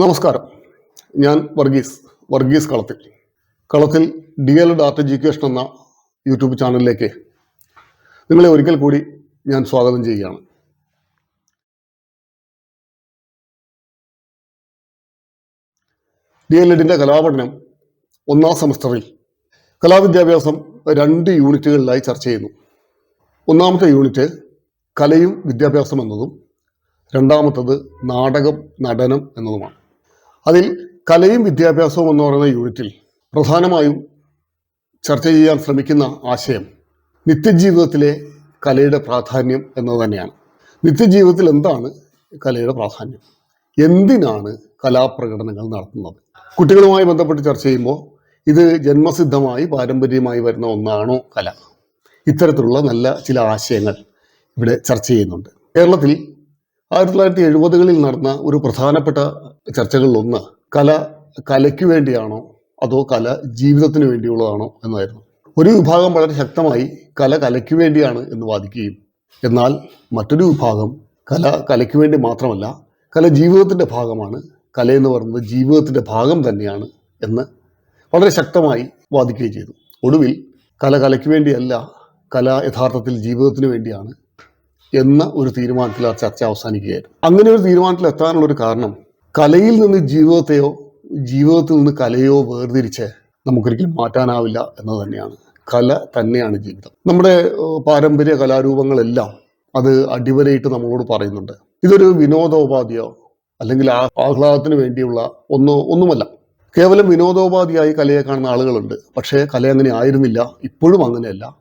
നമസ്കാരം. ഞാൻ Varghese Varghese Kalathil. Kalathil D L data education എന്ന യൂട്യൂബ് ചാനലിലേക്ക് നിങ്ങളെ ഒരിക്കൽ കൂടി ഞാൻ സ്വാഗതം ചെയ്യുകയാണ്. ഡി എൽ എഡിന്റെ കലാപഠനം ഒന്നാം സെമസ്റ്ററിൽ കലാവിദ്യാഭ്യാസം രണ്ട് യൂണിറ്റുകളിലായി ചർച്ച ചെയ്യുന്നു. ഒന്നാമത്തെ യൂണിറ്റ് കലയും വിദ്യാഭ്യാസം എന്നതും രണ്ടാമത്തത് നാടകം നടനം എന്നതുമാണ്. അതിൽ കലയും വിദ്യാഭ്യാസവും എന്ന് പറയുന്ന യൂണിറ്റിൽ പ്രധാനമായും ചർച്ച ചെയ്യാൻ ശ്രമിക്കുന്ന ആശയം നിത്യജീവിതത്തിലെ കലയുടെ പ്രാധാന്യം എന്നത് തന്നെയാണ്. നിത്യജീവിതത്തിൽ എന്താണ് കലയുടെ പ്രാധാന്യം? എന്തിനാണ് കലാപ്രകടനങ്ങൾ നടത്തുന്നത്? കുട്ടികളുമായി ബന്ധപ്പെട്ട് ചർച്ച ചെയ്യുമ്പോൾ ഇത് ജന്മസിദ്ധമായി പാരമ്പര്യമായി വരുന്ന ഒന്നാണോ കല? ഇത്തരത്തിലുള്ള നല്ല ചില ആശയങ്ങൾ ഇവിടെ ചർച്ച ചെയ്യുന്നുണ്ട്. കേരളത്തിൽ ആയിരത്തി തൊള്ളായിരത്തി എഴുപതുകളിൽ നടന്ന ഒരു പ്രധാനപ്പെട്ട ചർച്ചകളിലൊന്ന് കല കലയ്ക്ക് വേണ്ടിയാണോ അതോ കല ജീവിതത്തിന് വേണ്ടിയുള്ളതാണോ എന്നായിരുന്നു. ഒരു വിഭാഗം വളരെ ശക്തമായി കല കലയ്ക്ക് വേണ്ടിയാണ് എന്ന് വാദിക്കുകയും എന്നാൽ മറ്റൊരു വിഭാഗം കല കലയ്ക്ക് വേണ്ടി മാത്രമല്ല കല ജീവിതത്തിന്റെ ഭാഗമാണ് കല എന്ന് പറയുന്നത് ജീവിതത്തിന്റെ ഭാഗം തന്നെയാണ് എന്ന് വളരെ ശക്തമായി വാദിക്കുകയും ചെയ്തു. ഒടുവിൽ കല കലയ്ക്ക് വേണ്ടിയല്ല കല യഥാർത്ഥത്തിൽ ജീവിതത്തിന് വേണ്ടിയാണ് എന്ന ഒരു തീരുമാനത്തിൽ ആ ചർച്ച അവസാനിക്കുകയായിരുന്നു. അങ്ങനെ ഒരു തീരുമാനത്തിൽ എത്താനുള്ള ഒരു കാരണം കലയിൽ നിന്ന് ജീവിതത്തെയോ ജീവിതത്തിൽ നിന്ന് കലയോ വേർതിരിച്ച് നമുക്കൊരിക്കലും മാറ്റാനാവില്ല എന്നത് തന്നെയാണ്. കല തന്നെയാണ് ജീവിതം. നമ്മുടെ പാരമ്പര്യ കലാരൂപങ്ങളെല്ലാം അത് അടിവരയിട്ട് നമ്മളോട് പറയുന്നുണ്ട്. ഇതൊരു വിനോദോപാധിയോ അല്ലെങ്കിൽ ആഹ്ലാദത്തിന് വേണ്ടിയുള്ള ഒന്നോ ഒന്നുമല്ല. കേവലം വിനോദോപാധിയായി കലയെ കാണുന്ന ആളുകളുണ്ട്. പക്ഷേ കല അങ്ങനെ ആയിരുന്നില്ല. ഇപ്പോഴും അങ്ങനെയല്ല.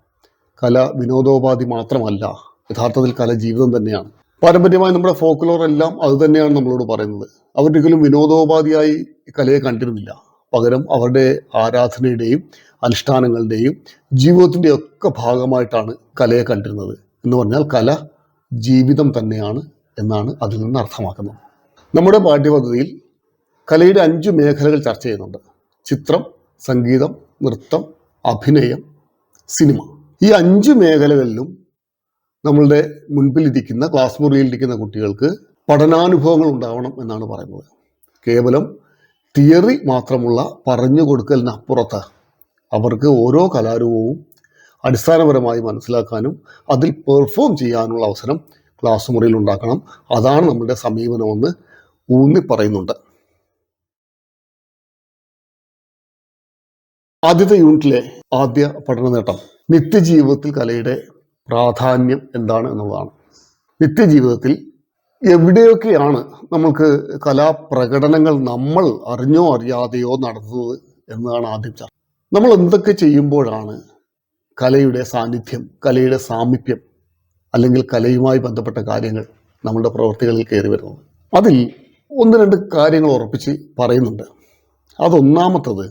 കല വിനോദോപാധി മാത്രമല്ല. യഥാർത്ഥത്തിൽ കല ജീവിതം തന്നെയാണ്. പാരമ്പര്യമായി നമ്മുടെ ഫോക്ലോർ എല്ലാം അത് തന്നെയാണ് നമ്മളോട് പറയുന്നത്. അവരൊരിക്കലും വിനോദോപാധിയായി കലയെ കണ്ടിരുന്നില്ല. പകരം അവരുടെ ആരാധനയുടെയും അനുഷ്ഠാനങ്ങളുടെയും ജീവിതത്തിന്റെ ഒക്കെ ഭാഗമായിട്ടാണ് കലയെ കണ്ടിരുന്നത്. എന്ന് പറഞ്ഞാൽ കല ജീവിതം തന്നെയാണ് എന്നാണ് അതിൽ നിന്ന് അർത്ഥമാക്കുന്നത്. നമ്മുടെ പാഠ്യപദ്ധതിയിൽ കലയുടെ അഞ്ച് മേഖലകൾ ചർച്ച ചെയ്യുന്നുണ്ട്. ചിത്രം സംഗീതം നൃത്തം അഭിനയം സിനിമ. ഈ അഞ്ച് മേഖലകളിലും നമ്മളുടെ മുൻപിലിരിക്കുന്ന ക്ലാസ് മുറിയിലിരിക്കുന്ന കുട്ടികൾക്ക് പഠനാനുഭവങ്ങൾ ഉണ്ടാവണം എന്നാണ് പറയുന്നത്. കേവലം തിയറി മാത്രമുള്ള പറഞ്ഞു കൊടുക്കലിനപ്പുറത്ത് അവർക്ക് ഓരോ കലാരൂപവും അടിസ്ഥാനപരമായി മനസ്സിലാക്കാനും അതിൽ പെർഫോം ചെയ്യാനുള്ള അവസരം ക്ലാസ് മുറിയിൽ ഉണ്ടാക്കണം. അതാണ് നമ്മുടെ സമീപനമെന്ന് ഊന്നി പറയുന്നുണ്ട്. ആദ്യത്തെ യൂണിറ്റിലെ ആദ്യ പഠന നേട്ടം നിത്യജീവിതത്തിൽ കലയുടെ പ്രാധാന്യം എന്താണ് എന്നുള്ളതാണ്. നിത്യജീവിതത്തിൽ എവിടെയൊക്കെയാണ് നമുക്ക് കലാപ്രകടനങ്ങൾ നമ്മൾ അറിഞ്ഞോ അറിയാതെയോ നടത്തുന്നത് എന്നതാണ് ആദ്യം ചർച്ച. നമ്മൾ എന്തൊക്കെ ചെയ്യുമ്പോഴാണ് കലയുടെ സാന്നിധ്യം കലയുടെ സാമീപ്യം അല്ലെങ്കിൽ കലയുമായി ബന്ധപ്പെട്ട കാര്യങ്ങൾ നമ്മുടെ പ്രവർത്തികളിൽ കയറി വരുന്നത്? അതിൽ ഒന്ന് രണ്ട് കാര്യങ്ങൾ ഉറപ്പിച്ച് പറയുന്നുണ്ട്. അതൊന്നാമത്തത്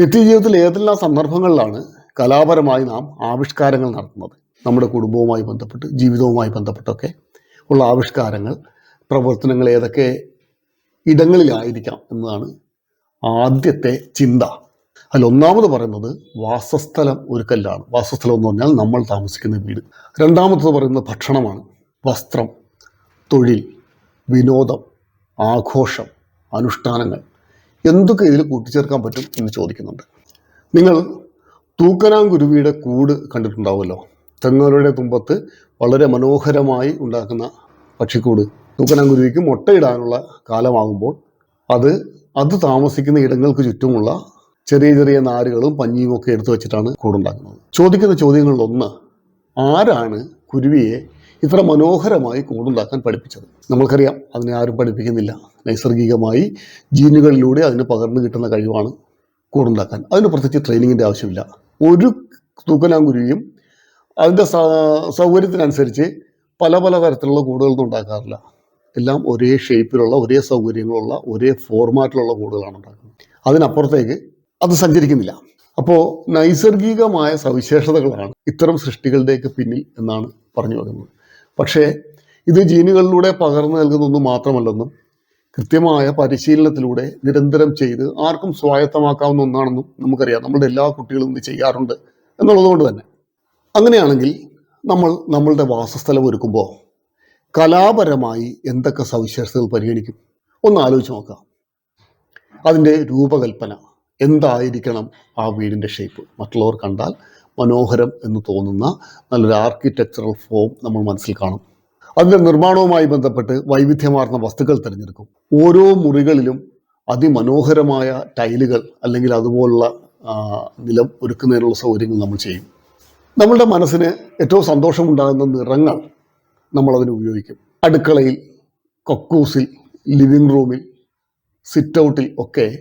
നിത്യജീവിതത്തിൽ ഏതെല്ലാം സന്ദർഭങ്ങളിലാണ് കലാപരമായി നാം ആവിഷ്കാരങ്ങൾ നടത്തുന്നത്? നമ്മുടെ കുടുംബവുമായി ബന്ധപ്പെട്ട് ജീവിതവുമായി ബന്ധപ്പെട്ടൊക്കെ ഉള്ള ആവിഷ്കാരങ്ങൾ പ്രവർത്തനങ്ങൾ ഏതൊക്കെ ഇടങ്ങളിലായിരിക്കാം എന്നതാണ് ആദ്യത്തെ ചിന്ത. അതിൽ ഒന്നാമത് പറയുന്നത് വാസസ്ഥലം ഒരു കല്ലാണ്. വാസസ്ഥലം എന്ന് പറഞ്ഞാൽ നമ്മൾ താമസിക്കുന്ന വീട്. രണ്ടാമത്തത് പറയുന്നത് ഭക്ഷണമാണ്. വസ്ത്രം തൊഴിൽ വിനോദം ആഘോഷം അനുഷ്ഠാനങ്ങൾ. എന്തൊക്കെ ഇതിൽ കൂട്ടിച്ചേർക്കാൻ പറ്റും എന്ന് ചോദിക്കുന്നുണ്ട്. നിങ്ങൾ തൂക്കനാങ്കുരുവിയുടെ കൂട് കണ്ടിട്ടുണ്ടാവുമല്ലോ? തെങ്ങോലയുടെ തുമ്പത്ത് വളരെ മനോഹരമായി ഉണ്ടാക്കുന്ന പക്ഷിക്കൂട്. തൂക്കനാങ്കുരുവിക്ക് മുട്ടയിടാനുള്ള കാലമാകുമ്പോൾ അത് അത് താമസിക്കുന്ന ഇടങ്ങൾക്ക് ചുറ്റുമുള്ള ചെറിയ ചെറിയ നാരുകളും പഞ്ഞിയും ഒക്കെ എടുത്തു വെച്ചിട്ടാണ് കൂടുണ്ടാക്കുന്നത്. ചോദിക്കുന്ന ചോദ്യങ്ങളിൽ ഒന്ന് ആരാണ് കുരുവിയെ ഇത്ര മനോഹരമായി കൂടുണ്ടാക്കാൻ പഠിപ്പിച്ചത്? നമ്മൾക്കറിയാം അതിനെ ആരും പഠിപ്പിക്കുന്നില്ല. നൈസർഗികമായി ജീനുകളിലൂടെ അതിന് പകർന്നു കിട്ടുന്ന കഴിവാണ് കൂടുണ്ടാക്കാൻ. അതിന് പ്രത്യേകിച്ച് ട്രെയിനിങ്ങിന്റെ ആവശ്യമില്ല. ഒരു തൂക്കനാങ്കുരുവിയും അതിന്റെ സൗകര്യത്തിനനുസരിച്ച് പല പല തരത്തിലുള്ള കൂടുകളൊന്നും ഉണ്ടാക്കാറില്ല. എല്ലാം ഒരേ ഷേപ്പിലുള്ള ഒരേ സൗകര്യങ്ങളുള്ള ഒരേ ഫോർമാറ്റിലുള്ള കൂടുകളാണ് ഉണ്ടാക്കുന്നത്. അതിനപ്പുറത്തേക്ക് അത് സഞ്ചരിക്കുന്നില്ല. അപ്പോൾ നൈസർഗികമായ സവിശേഷതകളാണ് ഇത്തരം സൃഷ്ടികളുടെയൊക്കെ പിന്നിൽ എന്നാണ് പറഞ്ഞു വരുന്നത്. പക്ഷേ ഇത് ജീനുകളിലൂടെ പകർന്നു നൽകുന്നൊന്നും മാത്രമല്ലെന്നും കൃത്യമായ പരിശീലനത്തിലൂടെ നിരന്തരം ചെയ്ത് ആർക്കും സ്വായത്തമാക്കാവുന്ന ഒന്നാണെന്നും നമുക്കറിയാം. നമ്മുടെ എല്ലാ കുട്ടികളും ഇത് ചെയ്യാറുണ്ട് എന്നുള്ളതുകൊണ്ട് തന്നെ. അങ്ങനെയാണെങ്കിൽ നമ്മൾ നമ്മളുടെ വാസസ്ഥലം ഒരുക്കുമ്പോൾ കലാപരമായി എന്തൊക്കെ സവിശേഷതകൾ പരിഗണിക്കും? ഒന്ന് ആലോചിച്ച് നോക്കാം. അതിന്റെ രൂപകൽപ്പന എന്തായിരിക്കണം ആ വീടിന്റെ ഷേപ്പ് മറ്റുള്ളവർ കണ്ടാൽ മനോഹരം എന്ന് തോന്നുന്ന നല്ലൊരു ആർക്കിടെക്ചറൽ ഫോം നമ്മൾ മനസ്സിൽ കാണും. അതിന്റെ നിർമ്മാണവുമായി ബന്ധപ്പെട്ട് വൈവിധ്യമാർന്ന വസ്തുക്കൾ തിരഞ്ഞെടുക്കും. ഓരോ മുറികളിലും അതിമനോഹരമായ ടൈലുകൾ അല്ലെങ്കിൽ അതുപോലുള്ള നിലം ഒരുക്കുന്നതിനുള്ള സൗകര്യങ്ങൾ നമ്മൾ ചെയ്യും. നമ്മളുടെ മനസ്സിന് ഏറ്റവും സന്തോഷമുണ്ടാകുന്ന നിറങ്ങൾ നമ്മളതിന് ഉപയോഗിക്കും. അടുക്കളയിൽ കൊക്കൂസിൽ ലിവിങ് റൂമിൽ സിറ്റ് ഔട്ടിൽ ഒക്കെ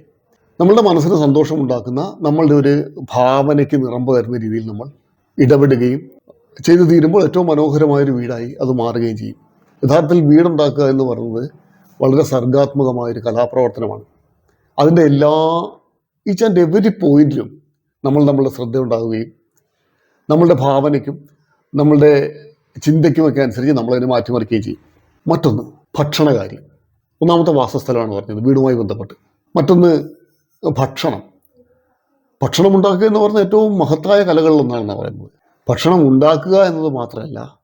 നമ്മളുടെ മനസ്സിന് സന്തോഷമുണ്ടാക്കുന്ന നമ്മളുടെ ഒരു ഭാവനയ്ക്ക് നിറം പകരുന്ന രീതിയിൽ നമ്മൾ ഇടപെടുകയും ചെയ്തു തീരുമ്പോൾ ഏറ്റവും മനോഹരമായൊരു വീടായി അത് മാറുകയും ചെയ്യും. യഥാർത്ഥത്തിൽ വീടുണ്ടാക്കുക എന്ന് പറയുന്നത് വളരെ സർഗാത്മകമായൊരു കലാപ്രവർത്തനമാണ്. അതിന്റെ എല്ലാ ഈച്ച് ആൻഡ് എവരി പോയിന്റിലും നമ്മൾ നമ്മളുടെ ശ്രദ്ധ ഉണ്ടാവുകയും നമ്മളുടെ ഭാവനയ്ക്കും നമ്മളുടെ ചിന്തയ്ക്കുമൊക്കെ അനുസരിച്ച് നമ്മളതിനെ മാറ്റിമറിക്കുകയും ചെയ്യും. മറ്റൊന്ന് ഭക്ഷണകാര്യം. ഒന്നാമത്തെ വാസസ്ഥലമാണ് പറഞ്ഞത് വീടുമായി ബന്ധപ്പെട്ട്. മറ്റൊന്ന് ഭക്ഷണം. ഭക്ഷണം ഉണ്ടാക്കുക എന്ന് പറഞ്ഞാൽ ഏറ്റവും മഹത്തായ കലകളിലൊന്നാണെന്നാണ് പറയുന്നത്. ഭക്ഷണം ഉണ്ടാക്കുക എന്നത് മാത്രമല്ല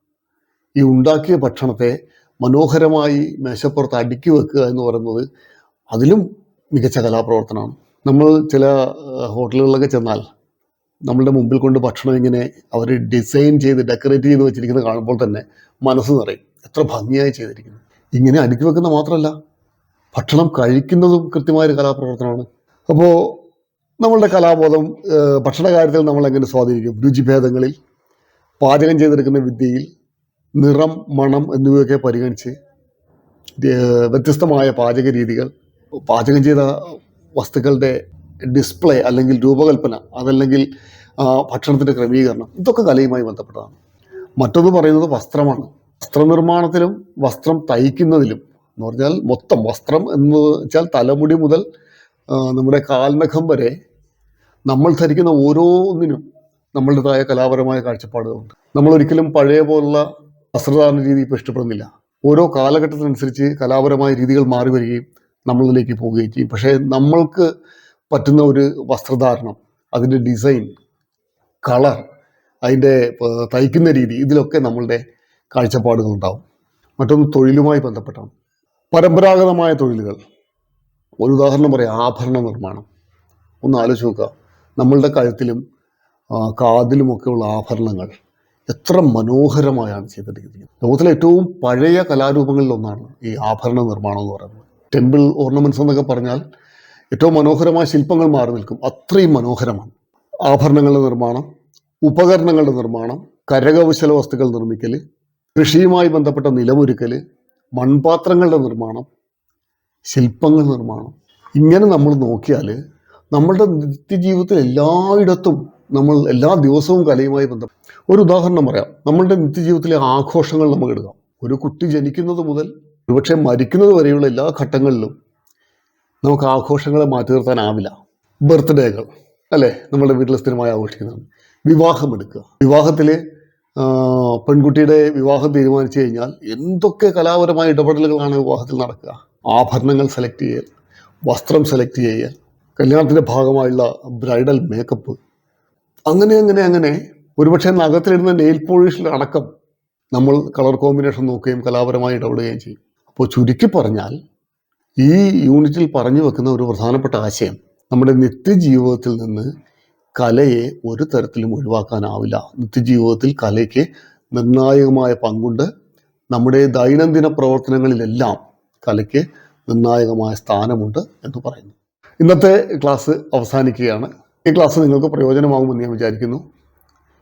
ഈ ഉണ്ടാക്കിയ ഭക്ഷണത്തെ മനോഹരമായി മേശപ്പുറത്ത് അടുക്കി വെക്കുക എന്ന് പറയുന്നത് അതിലും മികച്ച കലാപ്രവർത്തനമാണ്. നമ്മൾ ചില ഹോട്ടലുകളിലൊക്കെ ചെന്നാൽ നമ്മളുടെ മുമ്പിൽ കൊണ്ട് ഭക്ഷണം ഇങ്ങനെ അവർ ഡിസൈൻ ചെയ്ത് ഡെക്കറേറ്റ് ചെയ്ത് വെച്ചിരിക്കുന്നത് കാണുമ്പോൾ തന്നെ മനസ്സ് നിറയും. എത്ര ഭംഗിയായി ചെയ്തിരിക്കുന്നു. ഇങ്ങനെ അടുക്കി വെക്കുന്ന മാത്രമല്ല ഭക്ഷണം കഴിക്കുന്നതും കൃത്യമായൊരു കലാപ്രവർത്തനമാണ്. അപ്പോൾ നമ്മളുടെ കലാബോധം ഭക്ഷണ കാര്യത്തിൽ നമ്മൾ എങ്ങനെ സ്വാധീനിക്കും? രുചിഭേദങ്ങളിൽ പാചകം ചെയ്തെടുക്കുന്ന വിദ്യയിൽ നിറം മണം എന്നിവയൊക്കെ പരിഗണിച്ച് വ്യത്യസ്തമായ പാചക രീതികൾ പാചകം ചെയ്ത വസ്തുക്കളുടെ ഡിസ്പ്ലേ അല്ലെങ്കിൽ രൂപകൽപ്പന അതല്ലെങ്കിൽ ഭക്ഷണത്തിന്റെ ക്രമീകരണം ഇതൊക്കെ കലയുമായി ബന്ധപ്പെട്ടതാണ്. മറ്റൊന്ന് പറയുന്നത് വസ്ത്രമാണ്. വസ്ത്രനിർമ്മാണത്തിലും വസ്ത്രം തയ്ക്കുന്നതിലും എന്ന് പറഞ്ഞാൽ മൊത്തം വസ്ത്രം എന്ന് വെച്ചാൽ തലമുടി മുതൽ നമ്മുടെ കാൽനഖം വരെ നമ്മൾ ധരിക്കുന്ന ഓരോന്നിനും നമ്മളുടേതായ കലാപരമായ കാഴ്ചപ്പാടുകളുണ്ട്. നമ്മൾ ഒരിക്കലും പഴയ പോലുള്ള വസ്ത്രധാരണ രീതി ഇപ്പോൾ ഇഷ്ടപ്പെടുന്നില്ല. ഓരോ കാലഘട്ടത്തിനനുസരിച്ച് കലാപരമായ രീതികൾ മാറി വരികയും നമ്മളിലേക്ക് പോവുകയും ചെയ്യും. പക്ഷേ നമ്മൾക്ക് പറ്റുന്ന ഒരു വസ്ത്രധാരണം അതിന്റെ ഡിസൈൻ കളർ അതിന്റെ തയ്ക്കുന്ന രീതി ഇതിലൊക്കെ നമ്മളുടെ കാഴ്ചപ്പാടുകൾ ഉണ്ടാവും. മറ്റൊന്ന് തൊഴിലുമായി ബന്ധപ്പെട്ടാണ്. പരമ്പരാഗതമായ തൊഴിലുകൾ. ഒരു ഉദാഹരണം പറയാം ആഭരണ നിർമ്മാണം. ഒന്ന് ആലോചിച്ച് നോക്കുക. നമ്മളുടെ കഴുത്തിലും കാതിലുമൊക്കെയുള്ള ആഭരണങ്ങൾ എത്ര മനോഹരമായാണ് ചെയ്തിരിക്കുന്നത്. ലോകത്തിലെ ഏറ്റവും പഴയ കലാരൂപങ്ങളിൽ ഒന്നാണ് ഈ ആഭരണ നിർമ്മാണം എന്ന് പറയുന്നത്. ടെമ്പിൾ ഓർണമെന്റ്സ് എന്നൊക്കെ പറഞ്ഞാൽ ഏറ്റവും മനോഹരമായ ശില്പങ്ങൾ മാറി നിൽക്കും. അത്രയും മനോഹരമാണ്. ആഭരണങ്ങളുടെ നിർമ്മാണം ഉപകരണങ്ങളുടെ നിർമ്മാണം കരകൗശല വസ്തുക്കൾ നിർമ്മിക്കൽ കൃഷിയുമായി ബന്ധപ്പെട്ട നിലമൊരുക്കൽ മൺപാത്രങ്ങളുടെ നിർമ്മാണം ശില്പങ്ങൾ നിർമ്മാണം. ഇങ്ങനെ നമ്മൾ നോക്കിയാൽ നമ്മളുടെ നിത്യജീവിതത്തിൽ എല്ലായിടത്തും നമ്മൾ എല്ലാ ദിവസവും കലയുമായി ബന്ധം ഒരു ഉദാഹരണം പറയാം. നമ്മളുടെ നിത്യജീവിതത്തിലെ ആഘോഷങ്ങൾ നമുക്ക് എടുക്കാം. ഒരു കുട്ടി ജനിക്കുന്നത് മുതൽ ഒരുപക്ഷെ മരിക്കുന്നത് വരെയുള്ള എല്ലാ ഘട്ടങ്ങളിലും നമുക്ക് ആഘോഷങ്ങളെ മാറ്റി നിർത്താനാവില്ല ബർത്ത്ഡേകൾ അല്ലേ? നമ്മുടെ വീട്ടിൽ സ്ഥിരമായി ആഘോഷിക്കുന്നതാണ് വിവാഹം എടുക്കുക. വിവാഹത്തിൽ പെൺകുട്ടിയുടെ വിവാഹം തീരുമാനിച്ചു കഴിഞ്ഞാൽ എന്തൊക്കെ കലാപരമായ ഇടപെടലുകളാണ് വിവാഹത്തിൽ നടക്കുക? ആഭരണങ്ങൾ സെലക്ട് ചെയ്യൽ വസ്ത്രം സെലക്ട് ചെയ്യൽ കല്യാണത്തിന്റെ ഭാഗമായുള്ള ബ്രൈഡൽ മേക്കപ്പ് അങ്ങനെ അങ്ങനെ അങ്ങനെ ഒരുപക്ഷെ നഖത്തിലിടുന്ന നെയിൽ പോളിഷിൽ അടക്കം നമ്മൾ കളർ കോമ്പിനേഷൻ നോക്കുകയും കലാപരമായി ഇടപെടുകയും ചെയ്യും. അപ്പോൾ ചുരുക്കി പറഞ്ഞാൽ ഈ യൂണിറ്റിൽ പറഞ്ഞു വെക്കുന്ന ഒരു പ്രധാനപ്പെട്ട ആശയം നമ്മുടെ നിത്യജീവിതത്തിൽ നിന്ന് കലയെ ഒരു തരത്തിലും ഒഴിവാക്കാനാവില്ല. നിത്യജീവിതത്തിൽ കലയ്ക്ക് നിർണായകമായ പങ്കുണ്ട്. നമ്മുടെ ദൈനംദിന പ്രവർത്തനങ്ങളിലെല്ലാം കലയ്ക്ക് നിർണായകമായ സ്ഥാനമുണ്ട് എന്ന് പറയുന്നു. ഇന്നത്തെ ക്ലാസ് അവസാനിക്കുകയാണ്. ഈ ക്ലാസ് നിങ്ങൾക്ക് പ്രയോജനമാകുമെന്ന് ഞാൻ വിചാരിക്കുന്നു.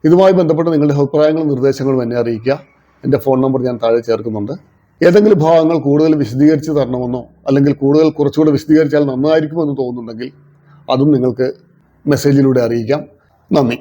ഇതുമായി ബന്ധപ്പെട്ട് നിങ്ങളുടെ അഭിപ്രായങ്ങളും നിർദ്ദേശങ്ങളും എന്നെ അറിയിക്കുക. എന്റെ ഫോൺ നമ്പർ ഞാൻ താഴെ ചേർക്കുന്നുണ്ട്. ഏതെങ്കിലും ഭാഗങ്ങൾ കൂടുതൽ വിശദീകരിച്ച് തരണമെന്നോ അല്ലെങ്കിൽ കൂടുതൽ കുറച്ചുകൂടെ വിശദീകരിച്ചാൽ നന്നായിരിക്കുമെന്ന് തോന്നുന്നുണ്ടെങ്കിൽ അതും നിങ്ങൾക്ക് മെസ്സേജിലൂടെ അറിയിക്കാം. നന്ദി.